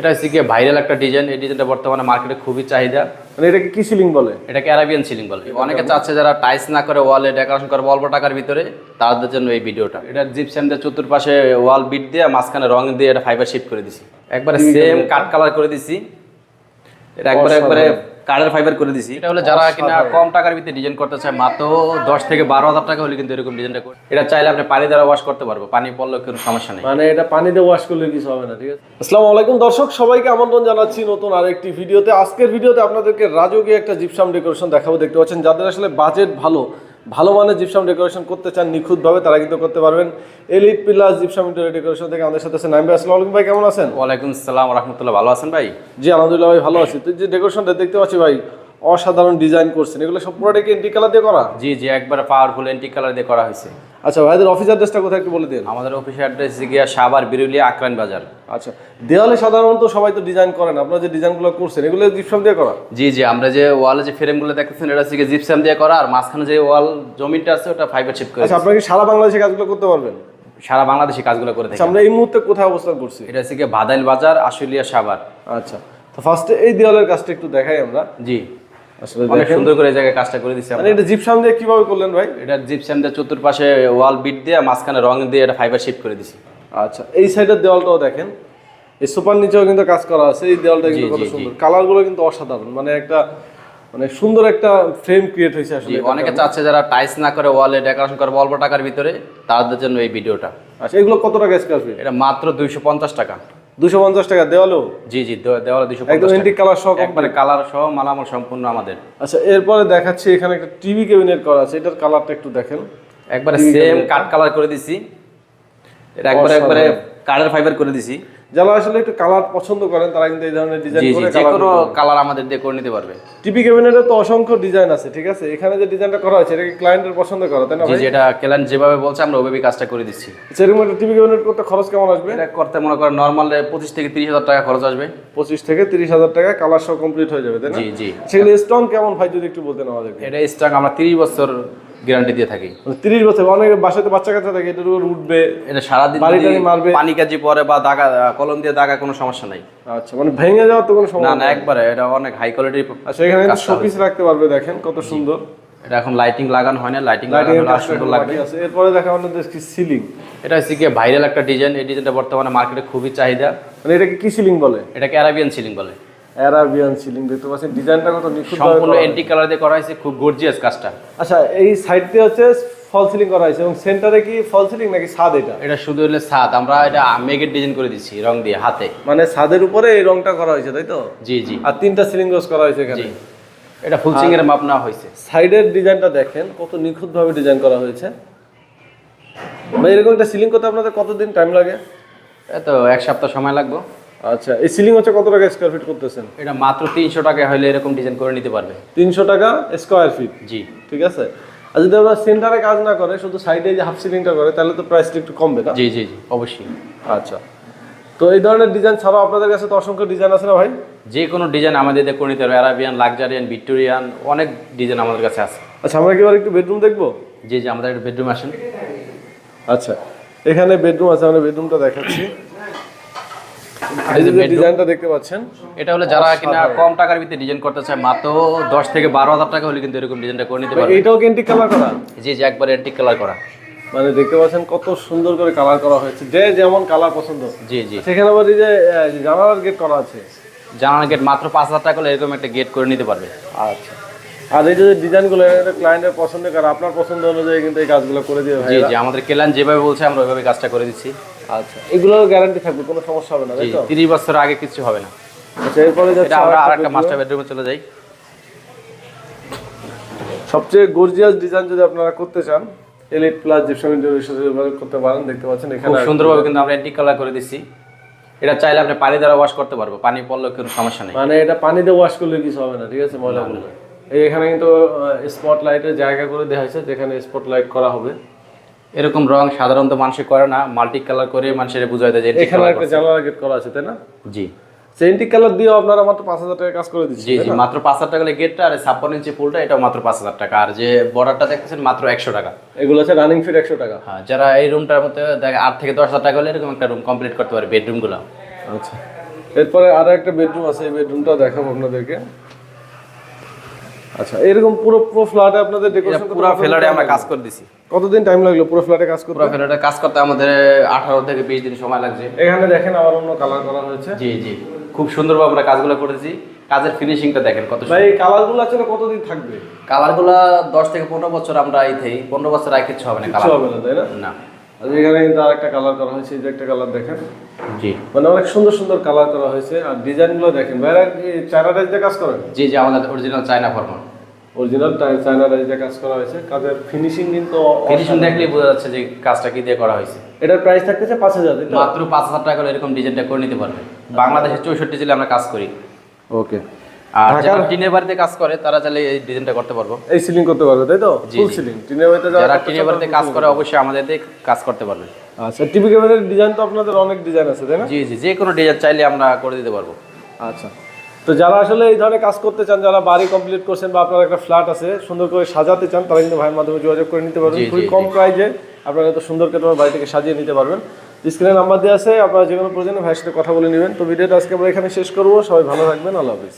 এটা হচ্ছে গিয়ে ভাইরাল একটা ডিজাইন এই ডিজাইনটা বর্তমানে মার্কেটে খুবই চাহিদা। মানে এটাকে কি সিলিং বলে? এটাকে অ্যারাবিয়ান সিলিং বলে। অনেকে চাচ্ছে যারা টাইস না করে ওয়ালে ডেকোরেশন করবে অল্প টাকার ভিতরে তাদের জন্য এই ভিডিওটা এটা জিপ দিয়ে চতুর্পাশে ওয়াল বিট দিয়ে মাঝখানে রং দিয়ে এটা ফাইবার শিফট করে দিছি। একবারে সেম কাট কালার করে দিছি। এটা একবারে একবারে কার্ডের ফাইবার করে দিছি। এটা হলো যারা কিনা কম টাকার ভিতরে ডিজাইন করতে চায় মাত্র দশ থেকে বারো হাজার টাকা হলে কিন্তু এরকম ডিজাইনটা করে। এটা চাইলে আপনি পানি দ্বারা ওয়াশ করতে পারব পানি পড়লে কোনো সমস্যা নেই। মানে এটা পানি দিয়ে ওয়াশ করলে কিছু হবে না ঠিক আছে? আসসালামু আলাইকুম দর্শক সবাইকে আমন্ত্রণ জানাচ্ছি নতুন আরেকটি ভিডিওতে। আজকের ভিডিওতে আপনাদেরকে রাজকীয় একটা জিপসাম ডেকোরেশন দেখাবো দেখতে পাচ্ছেন যাদের আসলে বাজেট ভালো ভালো মানের জিপসাম ডেকোরেশন করতে চান নিখুঁতভাবে তারা কিন্তু করতে পারবেন। Elite pillars gypsum interior decoration থেকে আমাদের সাথে আছে নাইম। ভাই আসসালামু আলাইকুম ভাই কেমন আছেন? ওয়ালাইকুম সালাম রহমতুল্লাহ। ভালো আছেন ভাই? জি আলহামদুলিল্লাহ ভাই ভালো আছি। তুই যে ডেকোরেশনটা দেখতে পাচ্ছি ভাই অসাধারণ ডিজাইন করছেন। এগুলো সব পুরোটা কি এন্টি কালার দিয়ে করা? জি জি একবার পাওয়ারফুল এন্টি কালার দিয়ে করা হয়েছে। আচ্ছা ভাইদের অফিস অ্যাড্রেসটা কোথায় একটু বলে দিন। আমাদের অফিসের অ্যাড্রেস গিয়া সাবার বিরুলিয়া আকরান বাজার। আচ্ছা দেওয়ালে সাধারণত সবাই তো ডিজাইন করেন আপনারা যে ডিজাইনগুলো করছেন এগুলো জিপসাম দিয়ে করা? জি জি আমরা যে ওয়ালে যে ফ্রেমগুলো দেখতেছেন এটা হচ্ছে জিপসাম দিয়ে করা আর মাঝখানে যে ওয়াল জমিটা আছে ওটা ফাইবার শিপ করে আচ্ছা আপনারা কি সারা বাংলাদেশে কাজগুলো করতে পারবেন? সারা বাংলাদেশে কাজগুলো করে থাকি আচ্ছা আমরা এই মুহূর্তে কোথায় অবস্থান করছি? এটা হচ্ছে ভাদাইল বাজার আশুলিয়া সাবার আচ্ছা তো ফার্স্টে এই দেওয়ালের কাজটা একটু দেখাই আমরা। জি। অনেক দেখেন সুন্দর করে জায়গায় কাজটা করে দিচ্ছি মানে এটা জিপসাম দিয়ে কীভাবে করলেন ভাই? এটা জিপসাম দিয়ে চতুর্পাশে ওয়াল বিট দিয়ে মাঝখানে রং দিয়ে এটা ফাইবার শিট করে দিছি। আচ্ছা এই সাইডের দেওয়ালটাও দেখেন। এই সুপার নিচেও কিন্তু কাজ করা আছে এই দেওয়ালটা কিন্তু কত জি, জি। সুন্দর। কালারগুলো কিন্তু অসাধারণ। মানে একটা মানে সুন্দর একটা ফ্রেম ক্রিয়েট হয়েছে আসলে অনেকে চাচ্ছে যারা টাইলস না করে ওয়ালে ডেকোরেশন করবে অল্প টাকার ভিতরে তাদের জন্য এই ভিডিওটা আচ্ছা এগুলো কত টাকা স্কোয়ার ফিট এটা মাত্র দুইশো পঞ্চাশ টাকা। দুশো পঞ্চাশ টাকা দেওয়ালো? জি জি দেওয়ালো দেওয়ালে দুইশো একদম কালার সহ একবারে কালার সহ মালামাল সম্পূর্ণ আমাদের। আচ্ছা এরপরে দেখাচ্ছি এখানে একটা টিভি ক্যাবিনেট করা আছে এটার কালারটা একটু দেখেন। একবারে সেম কাট কালার করে দিছি। এটা একবারে একবারে কার্ডের ফাইবার করে দিছি। যারা আসলে একটু কালার পছন্দ করেন তারা কিন্তু এই ধরনের ডিজাইন করে যে কোনো কালার আমাদের দিয়ে করে নিতে পারবে। টিভি ক্যাবিনেটে তো অসংখ্য ডিজাইন আছে ঠিক আছে? এখানে যে ডিজাইনটা করা হয়েছে এটা কি ক্লায়েন্টের পছন্দ করা তাই না জি ভাই? যেটা কেলান যেভাবে বলছে আমরা ওইভাবেই কাজটা করে দিচ্ছি। সেরকম একটা টিভি ক্যাবিনেট করতে খরচ কেমন আসবে? এটা করতে মনে করেন নর্মাল পঁচিশ থেকে তিরিশ হাজার টাকা খরচ আসবে। পঁচিশ থেকে তিরিশ হাজার টাকা কালার সহ কমপ্লিট হয়ে যাবে তাই না? জি জি। সেগুলো স্ট্রং কেমন ভাই যদি একটু বলতেন আমাদেরকে? এটা স্টক আমরা তিরিশ বছর গ্যারান্টি দিয়ে থাকি। মানে তিরিশ বছর অনেক বাসাতে বাচ্চা কাচ্চা থাকে উপর উঠবে এটা সারাদিন মারবে। পানি কাজি পরে বা দাগা কলম দিয়ে দাগা কোনো সমস্যা নাই। আচ্ছা মানে ভেঙে যাওয়ার তো কোনো সমস্যা না একবারে এটা অনেক হাই কোয়ালিটির আচ্ছা এখানে শোপিস রাখতে পারবে দেখেন কত সুন্দর। এটা এখন লাইটিং লাগানো হয় না লাইটিং লাগানো হলে লাগবে। এরপরে দেখা দেখছি সিলিং এটা হচ্ছে ভাইরাল একটা ডিজাইন এই ডিজাইনটা বর্তমানে মার্কেটে খুবই চাহিদা। মানে এটাকে কি সিলিং বলে? এটাকে অ্যারাবিয়ান সিলিং বলে। অ্যারাবিয়ান সিলিং দেখতে পাচ্ছেন। ডিজাইনটা কত নিখুঁত সম্পূর্ণ এন্টিক কালার দিয়ে করা হয়েছে খুব গর্জিয়াস কাজটা। আচ্ছা এই সাইড দিয়ে হচ্ছে ফল সিলিং করা হয়েছে এবং সেন্টারে কি ফল সিলিং নাকি ছাদ এটা? এটা শুধু হলে ছাদ আমরা এটা মেঘের ডিজাইন করে দিচ্ছি রং দিয়ে হাতে। মানে ছাদের উপরে এই রংটা করা হয়েছে তাই তো? জি জি। আর তিনটা সিলিং রোজ করা হয়েছে এখানে। এটা ফুল সিং এর মাপ নেওয়া হয়েছে। সাইডের ডিজাইনটা দেখেন কত নিখুঁত ভাবে ডিজাইন করা হয়েছে। ভাই এরকম একটা সিলিং করতে আপনাদের কতদিন টাইম লাগে? তো এক সপ্তাহ সময় লাগবে। আচ্ছা এই সিলিং হচ্ছে কত টাকা স্কোয়ার ফিট করতেছেন? এটা মাত্র তিনশো টাকা হলে এরকম ডিজাইন করে নিতে পারবে। তিনশো টাকা স্কোয়ার ফিট জি। ঠিক আছে? আর যদি আমরা সেন্টারে কাজ না করে শুধু সাইডে যে হাফ সিলিংটা করে তাহলে তো প্রাইসটা একটু কমবে না? জি জি জি অবশ্যই। আচ্ছা। তো এই ধরনের ডিজাইন ছাড়াও আপনাদের কাছে তো অসংখ্য ডিজাইন আছে না ভাই? যে কোনো ডিজাইন আমাদের দিয়ে করে নিতে পারবে অ্যারাবিয়ান লাক্সারিয়ান ভিক্টোরিয়ান অনেক ডিজাইন আমাদের কাছে আছে। আচ্ছা আমরা কি একটু বেডরুম দেখব? জি জি আমাদের একটা বেডরুম আসেন। আচ্ছা এখানে বেডরুম আছে আমরা বেডরুমটা দেখাচ্ছি। ডিজাইনটা দেখতে পাচ্ছেন এটা হলে যারা কিনা কম টাকার ভিতরে ডিজাইন করতে চায় মাত্র দশ থেকে বারো হাজার টাকা হলে কিন্তু এরকম ডিজাইনটা করে নিতে পারবে। এইটাও কেন্টিক কালার করা? জি জি একবার এন্টিক কালার করা। মানে দেখতে পাচ্ছেন কত সুন্দর করে কালার করা হয়েছে যে যেমন কালার পছন্দ। জি জি। সেখানে আবার এই যে জানালার গেট করা আছে। গেট মাত্র পাঁচ হাজার টাকা হলে এরকম একটা গেট করে নিতে পারবে। আচ্ছা। আর এই যে ডিজাইনগুলো ক্লায়েন্টের পছন্দ করে আপনার পছন্দ অনুযায়ী কিন্তু এই কাজগুলো করে জি জি আমাদের কেলান যেভাবে বলছে আমরা ওইভাবে কাজটা করে দিচ্ছি। আচ্ছা এগুলোর গ্যারান্টি থাকবে কোনো সমস্যা হবে না তাই তো? তিরিশ বছর আগে কিছু হবে না। আচ্ছা এরপরে যাচ্ছে এটা আমরা আরেকটা মাস্টার বেডরুমে চলে যাই। সবচেয়ে গর্জিয়াস ডিজাইন যদি আপনারা করতে চান এলিট প্লাস জিপসাম ইন্টারিয়র করতে পারেন দেখতে পাচ্ছেন খুব সুন্দরভাবে কিন্তু আমরা এন্টিক কালার করে দিচ্ছি এটা চাইলে আপনি পানি দ্বারা ওয়াশ করতে পারব পানি পড়লে কোনো সমস্যা নেই। মানে এটা পানিতে ওয়াশ করলে কিছু হবে না ঠিক আছে এই এখানে কিন্তু স্পট লাইটের জায়গা করে দেওয়া হয়েছে যেখানে স্পট লাইট করা হবে। এরকম রং সাধারণত মানুষে করে না মাল্টি কালার করে মানুষের বুঝাই দেয় যে এখানে একটা জানালা গেট করা আছে তাই না? জি। সেন্টিক কালার দিয়েও আপনারা মাত্র পাঁচ হাজার টাকা কাজ করে দিচ্ছি জি জি মাত্র পাঁচ হাজার টাকা গেটটা আর ছাপ্পান্ন ইঞ্চি ফুলটা এটাও মাত্র পাঁচ হাজার টাকা। আর যে বর্ডারটা দেখতেছেন মাত্র একশো টাকা। এগুলো আছে রানিং ফিট একশো টাকা। হ্যাঁ যারা এই রুমটার মধ্যে দেখে আট থেকে দশ হাজার টাকা হলে এরকম একটা রুম কমপ্লিট করতে পারে বেডরুমগুলো আচ্ছা। এরপরে আরও একটা বেডরুম আছে এই বেডরুমটা দেখাবো আপনাদেরকে। আচ্ছা এরকম পুরো পুরো ফ্ল্যাটে আপনাদের ডেকোরেশন পুরো ফ্ল্যাটে আমরা কাজ করে দিছি। কতদিন টাইম লাগল পুরো ফ্ল্যাটে কাজ করতে? পুরো ফ্ল্যাটে কাজ করতে আমাদের আঠারো থেকে বিশ দিন সময় লাগছে। এখানে দেখেন আবার অন্য কালার করা হয়েছে। জি জি। খুব সুন্দরভাবে আমরা কাজগুলো করেছি। কাজের ফিনিশিংটা দেখেন কত ভাই কালারগুলো আসলে কতদিন থাকবে? কালারগুলো দশ থেকে পনেরো বছর আমরা এই থেই পনেরো বছর আর কিছু হবে না কালার হবে না তাই না? না। আর এখানে কিন্তু আরেকটা কালার করা হয়েছে এই যে একটা কালার দেখেন। জি। মানে অনেক সুন্দর সুন্দর কালার করা হয়েছে আর ডিজাইনগুলো দেখেন। ভাইরা কি চায়না রাইজে কাজ করেন জি জি আমাদের অরিজিনাল চায়না ফরমান অরিজিনাল চায়না রাইজে কাজ করা হয়েছে। কাজের ফিনিশিং কিন্তু ফিনিশিং দেখলেই বোঝা যাচ্ছে যে কাজটা কি দিয়ে করা হয়েছে। এটার প্রাইস থাকতেছে পাঁচ হাজার মাত্র পাঁচ হাজার টাকা করে এরকম ডিজাইনটা করে নিতে পারবে। বাংলাদেশে চৌষট্টি জেলে আমরা কাজ করি। ওকে আর যারা টিনের বাড়িতে কাজ করে তারা চাইলে এই ডিজাইনটা করতে পারব। এই সিলিং করতে পারবে তাই তো? ফুল সিলিং টিনের বাড়িতে যারা যারা টিনের বাড়িতে কাজ করে অবশ্যই আমাদের কাজ করতে পারবে। আচ্ছা টিভি ক্যামেরার ডিজাইন তো আপনাদের অনেক ডিজাইন আছে তাই না? জি জি যে কোনো ডিজাইন চাইলে আমরা করে দিতে পারব। আচ্ছা। তো যারা আসলে এই ধরনের কাজ করতে চান যারা বাড়ি কমপ্লিট করছেন বা আপনার একটা ফ্ল্যাট আছে সুন্দর করে সাজাতে চান তারা কিন্তু ভাইয়ের মাধ্যমে যোগাযোগ করে নিতে পারবেন। খুবই কম প্রাইজে আপনারা এত সুন্দর করে তোমার সাজিয়ে নিতে পারবেন। স্ক্রিনে নাম্বার দেওয়া আছে আপনারা যে কোনো প্রয়োজনে ভাইয়ের সাথে কথা বলে নেবেন। তো ভিডিওটা আজকে আমরা এখানে শেষ করব। সবাই ভালো থাকবেন আল্লাহ হাফিজ।